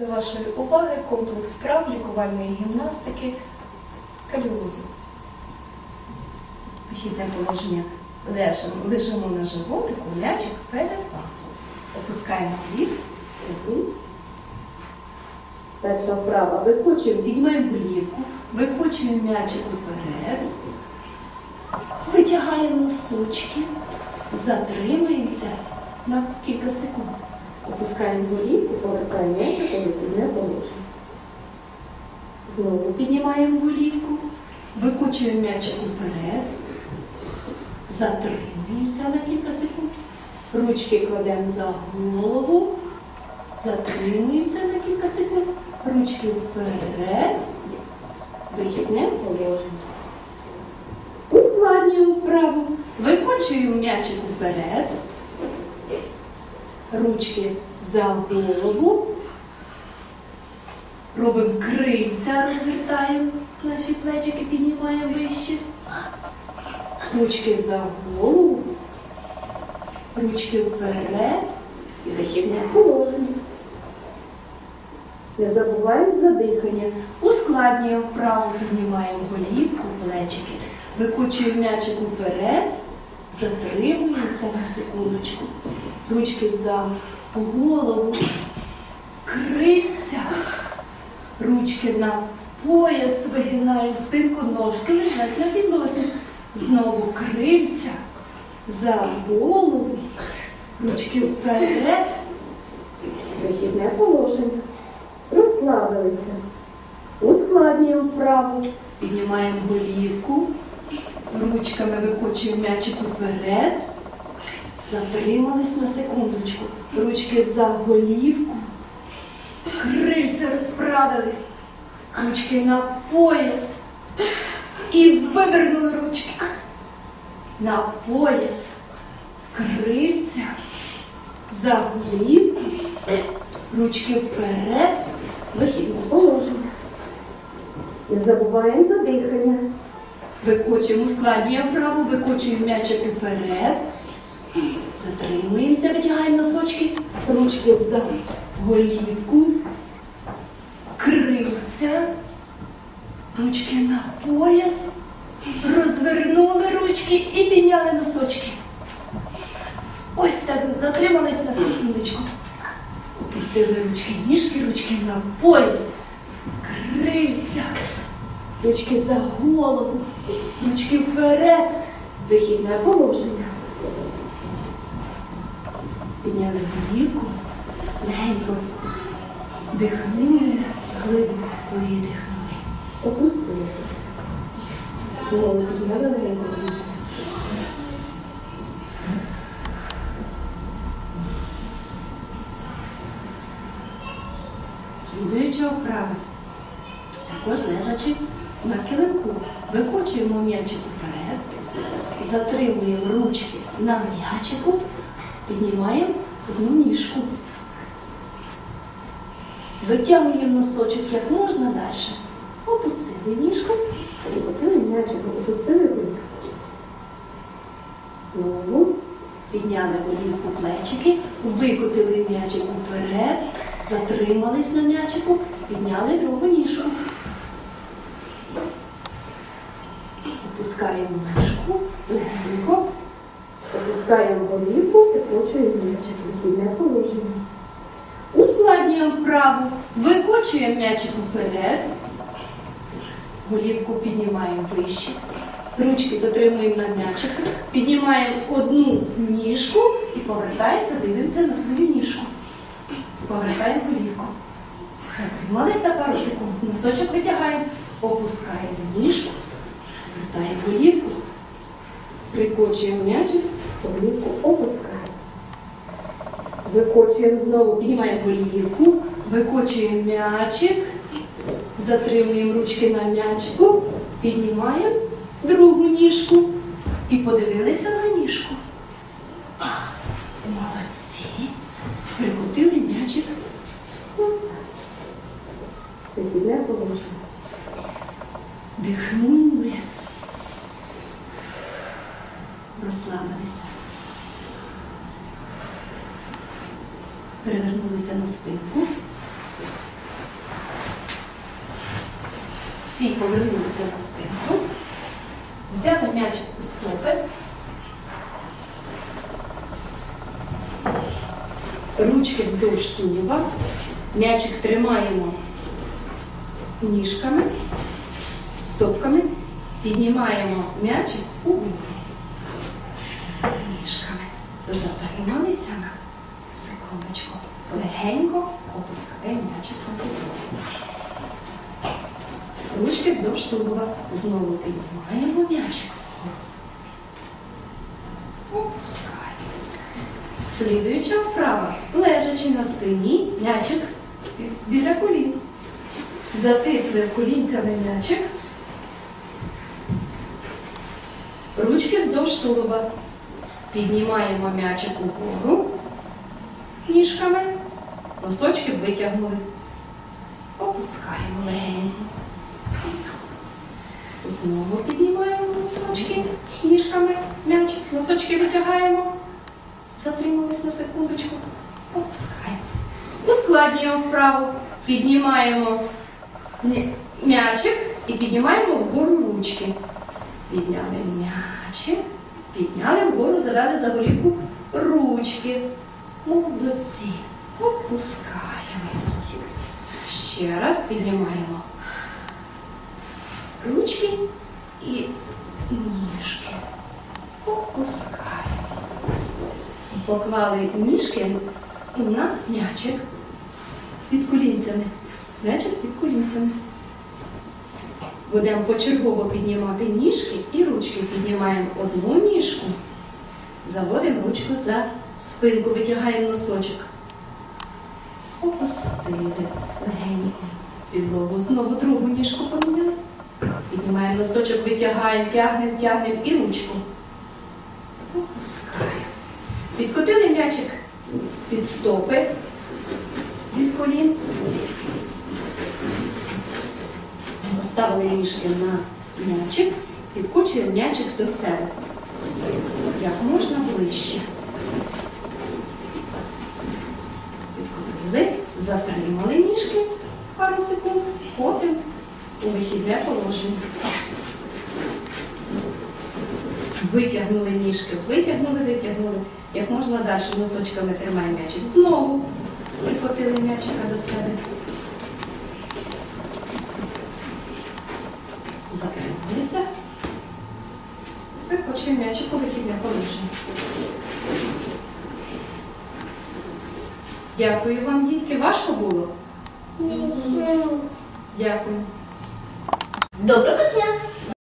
До вашої уваги комплекс вправ лікувальної гімнастики скаліозу. Вихідне положення. Лежимо, на животику, м'ячик перед. Опускаємо хліб. Перша вправа. Викочуємо, піднімаємо голівку, викочуємо м'ячик вперед, витягаємо носочки, затримуємося на кілька секунд. Опускаємо голівку, повертаємо у вихідне положення. Знову піднімаємо голівку, викочуємо м'ячик вперед, затримуємося на кілька секунд. Ручки кладемо за голову, затримуємося на кілька секунд. Ручки вперед, вихідне положення. Ускладнюємо вправу. Викочуємо м'ячик вперед. Ручки за голову. Робимо крильця, розвертаємо наші плечики, піднімаємо вище. Ручки за голову. Ручки вперед. І вихідне положення. Не забуваємо за дихання. Ускладнюємо вправо, піднімаємо голівку, плечики. Викочуємо м'ячик вперед. Затримуємося на секундочку. Ручки за голову. Крильця. Ручки на пояс вигинаємо спинку ножки лежать на підлозі. Знову крильця за голову. Ручки вперед. Вихідне положення. Розслабилися. Ускладнюємо вправу. Піднімаємо голівку. Ручками викочуємо м'ячик вперед. Затримались на секундочку. Ручки за голівку. Крильця розправили. Ручки на пояс. І вивернули ручки. На пояс. Крильця. За голівку. Ручки вперед. Вихідне положення. Не забуваємо за дихання. Викочуємо, складнюємо вправо, викочуємо м'ячик вперед. Затримуємося, витягаємо носочки, ручки за голівку, крильця, ручки на пояс, розвернули ручки і підняли носочки. Ось так затримались на секундочку. Опустили ручки, ніжки, ручки на пояс, крильця, ручки за голову, ручки вперед, вихідне положення. Підняли голівку, легенько дихнули, глибоко видихнули. Опустили. Знову підняли легенько голівку. Слідуюча вправа. Також лежачи на килимку. Викочуємо м'ячик вперед, затримуємо ручки на м'ячику, піднімаємо одну ніжку. Витягуємо носочок як можна далі. Опустили ніжку, прикотили м'ячиком, опустили голівку. Знову підняли голівку плечики, викотили м'ячик вперед, затримались на м'ячику, підняли другу ніжку. Опускаємо ніжку, легенько, опускаємо голівку, прикочуємо м'ячик, вихідне положення. Ускладнюємо вправу, викочуємо м'ячик вперед, голівку піднімаємо вище, ручки затримуємо на м'ячику, піднімаємо одну ніжку і повертаємося, дивимося на свою ніжку. Повертаємо голівку. Затримались на пару секунд, носочок витягаємо, опускаємо ніжку, повертаємо голівку, прикочуємо м'ячик, голівку опускаємо. Викочуємо знову, піднімаємо голівку, викочуємо м'ячик, затримуємо ручки на м'ячику, піднімаємо другу ніжку і подивилися на ніжку. Молодці. Прикотили м'ячик. Дихнули. дивимося на спинку. Всі повернулися на спинку. взяли м'ячик у стопи. Ручки вздовж тулуба. М'ячик тримаємо ніжками, стопками. Піднімаємо м'ячик угору. Ніжками. Затрималися на секундочку. Легенько опускаємо м'ячик на підлогу. Ручки вздовж тулуба. Знову піднімаємо м'ячик. вгору. Опускаємо. Слідуюча вправа. Лежачи на спині, м'ячик біля колін. Затисли колінцями м'ячик. Ручки вздовж тулуба. Піднімаємо м'ячик угору ніжками. Носочки витягнули. Опускаємо легенько. Знову піднімаємо носочки ніжками м'ячик. Носочки витягаємо. Затримались на секундочку. Опускаємо. Ускладнюємо вправо. Піднімаємо м'ячик і піднімаємо вгору ручки. Підняли м'ячик, підняли вгору, завели за голівку ручки. Молодці. Опускаємо. Ще раз піднімаємо ручки і ніжки. Опускаємо. Поклали ніжки на м'ячик під колінцями. М'ячик під колінцями. Будемо почергово піднімати ніжки і ручки. Піднімаємо одну ніжку, заводимо ручку за спинку, витягаємо носочок. Опустили легенько підлогу. Знову другу ніжку поміняємо. Піднімаємо носочок, витягаємо, тягнемо, тягнемо і ручку. Опускаємо. Підкотили м'ячик під стопи від колін. Поставили ніжки на м'ячик, підкочуємо м'ячик до себе. Як можна ближче. Підкотили, затримали ніжки пару секунд, ходимо у вихідне положення. Витягнули ніжки, витягнули, витягнули. Як можна далі носочками тримаємо м'ячик. Знову прикотили м'ячика до себе. Затрималися. Викочуємо м'ячик у вихідне положення. Дякую вам, дітки. Важко було? Дякую. Доброго дня!